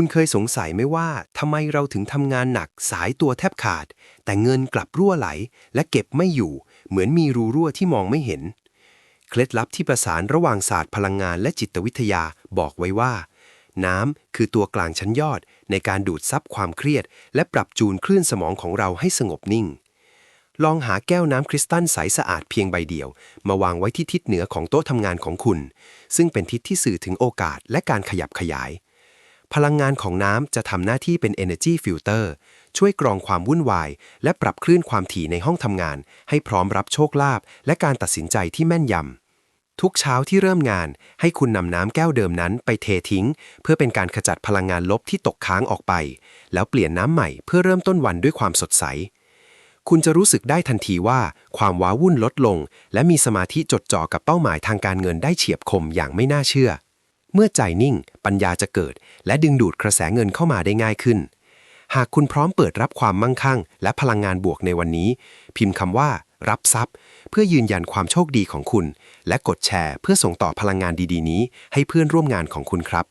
คุณเคยสงสัยไหมว่าทำไมเราถึงทำงานหนักสายตัวแทบขาด แต่เงินกลับรั่วไหล และเก็บไม่อยู่ เหมือนมีรูรั่วที่มองไม่เห็น เคล็ดลับที่ประสานระหว่างศาสตร์พลังงานและจิตวิทยาบอกไว้ว่า น้ำคือตัวกลางชั้นยอด ในการดูดซับความเครียด และปรับจูนคลื่นสมองของเราให้สงบนิ่ง ลองหาแก้วน้ำคริสตัลใสสะอาดเพียงใบเดียว มาวางไว้ที่ทิศเหนือของโต๊ะทำงานของคุณ ซึ่งเป็นทิศที่สื่อถึงโอกาสและการขยับขยาย พลังงานของน้ำจะทำหน้าที่เป็น Energy Filter ช่วยกรองความวุ่นวาย และปรับคลื่นความถี่ในห้องทำงาน ให้พร้อมรับโชคลาภและการตัดสินใจที่แม่นยำ ทุกเช้าที่เริ่มงาน ให้คุณนำน้ำแก้วเดิมนั้นไปเททิ้ง เพื่อเป็นการขจัดพลังงานลบที่ตกค้างออกไป แล้วเปลี่ยนน้ำใหม่เพื่อเริ่มต้นวันด้วยความสดใส คุณจะรู้สึกได้ทันทีว่า ความว้าวุ่นลดลง และมีสมาธิจดจ่อกับเป้าหมายทางการเงินได้เฉียบคมอย่างไม่น่าเชื่อ เมื่อใจนิ่ง ปัญญาจะเกิด และดึงดูดกระแสเงินเข้ามาได้ง่ายขึ้น หากคุณพร้อมเปิดรับความมั่งคั่ง และพลังงานบวกในวันนี้ พิมพ์คำว่า รับทรัพย์ เพื่อยืนยันความโชคดีของคุณ และกดแชร์ เพื่อส่งต่อพลังงานดีๆ นี้ ให้เพื่อนร่วมงานของคุณครับ